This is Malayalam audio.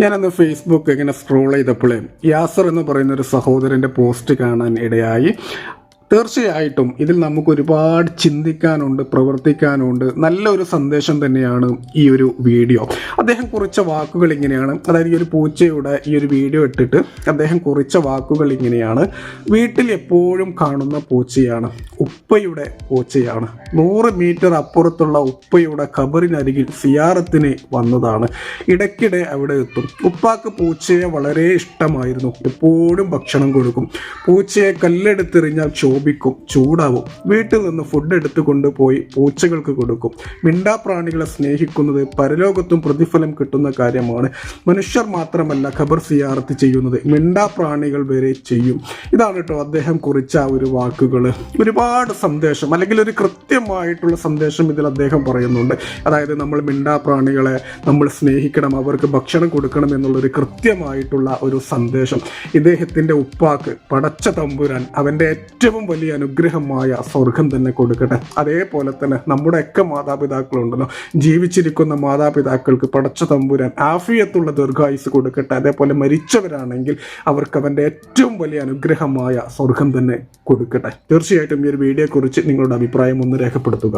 ഞാനന്ന് ഫേസ്ബുക്ക് ഇങ്ങനെ സ്ക്രോൾ ചെയ്തപ്പോഴേ യാസർ എന്ന് പറയുന്ന ഒരു സഹോദരന്റെ പോസ്റ്റ് കാണാൻ ഇടയായി. തീർച്ചയായിട്ടും ഇതിൽ നമുക്ക് ഒരുപാട് ചിന്തിക്കാനുണ്ട് പ്രവർത്തിക്കാനുണ്ട്. നല്ലൊരു സന്ദേശം തന്നെയാണ് ഈ ഒരു വീഡിയോ അദ്ദേഹം കുറിച്ച വാക്കുകൾ ഇങ്ങനെയാണ്. അതായത് ഈ ഒരു പൂച്ചയുടെ ഈ ഒരു വീഡിയോ ഇട്ടിട്ട് അദ്ദേഹം കുറിച്ച വാക്കുകൾ ഇങ്ങനെയാണ്. വീട്ടിൽ എപ്പോഴും കാണുന്ന പൂച്ചയാണ്. ഉപ്പയുടെ പൂച്ചയാണ്. നൂറ് മീറ്റർ അപ്പുറത്തുള്ള ഉപ്പയുടെ ഖബറിനരികിൽ സിയാറത്തിന് വന്നതാണ്. ഇടയ്ക്കിടെ അവിടെ എത്തും. ഉപ്പാക്ക് പൂച്ചയെ വളരെ ഇഷ്ടമായിരുന്നു. എപ്പോഴും ഭക്ഷണം കൊടുക്കും. പൂച്ചയെ കല്ലെടുത്തെറിഞ്ഞാൽ ശോഭിക്കും ചൂടാവും. വീട്ടിൽ നിന്ന് ഫുഡ് എടുത്തു കൊണ്ടുപോയി പൂച്ചകൾക്ക് കൊടുക്കും. മിണ്ടാപ്രാണികളെ സ്നേഹിക്കുന്നത് പരലോകത്തും പ്രതിഫലം കിട്ടുന്ന കാര്യമാണ്. മനുഷ്യർ മാത്രമല്ല ഖബർ സിയാറത്ത് ചെയ്യുന്നത്. മിണ്ടാപ്രാണികൾ വരെ ചെയ്യും. ഇതാണ് കേട്ടോ അദ്ദേഹം കുറിച്ച ആ ഒരു വാക്കുകൾ ഒരുപാട് സന്ദേശം അല്ലെങ്കിൽ ഒരു കൃത്യമായിട്ടുള്ള സന്ദേശം ഇതിൽ അദ്ദേഹം പറയുന്നുണ്ട്. അതായത് നമ്മൾ മിണ്ടാപ്രാണികളെ നമ്മൾ സ്നേഹിക്കണം അവർക്ക് ഭക്ഷണം കൊടുക്കണം എന്നുള്ളൊരു കൃത്യമായിട്ടുള്ള ഒരു സന്ദേശം. ഇദ്ദേഹത്തിന്റെ ഉപ്പാക്ക് പടച്ച തമ്പുരാൻ അവന്റെ ഏറ്റവും വലിയ അനുഗ്രഹമായ സ്വർഗം തന്നെ കൊടുക്കട്ടെ. അതേപോലെ തന്നെ നമ്മുടെ നമ്മുടെയൊക്കെ മാതാപിതാക്കളുണ്ടല്ലോ. ജീവിച്ചിരിക്കുന്ന മാതാപിതാക്കൾക്ക് പടച്ച തമ്പുരാൻ ആഫിയത്തുള്ള ദീർഘായുസ് കൊടുക്കട്ടെ. അതേപോലെ മരിച്ചവരാണെങ്കിൽ അവർക്ക് അവന്റെ ഏറ്റവും വലിയ അനുഗ്രഹമായ സ്വർഗം തന്നെ കൊടുക്കട്ടെ. തീർച്ചയായിട്ടും ഈ ഒരു വീഡിയോയെക്കുറിച്ച് നിങ്ങളുടെ അഭിപ്രായം ഒന്ന് രേഖപ്പെടുത്തുക.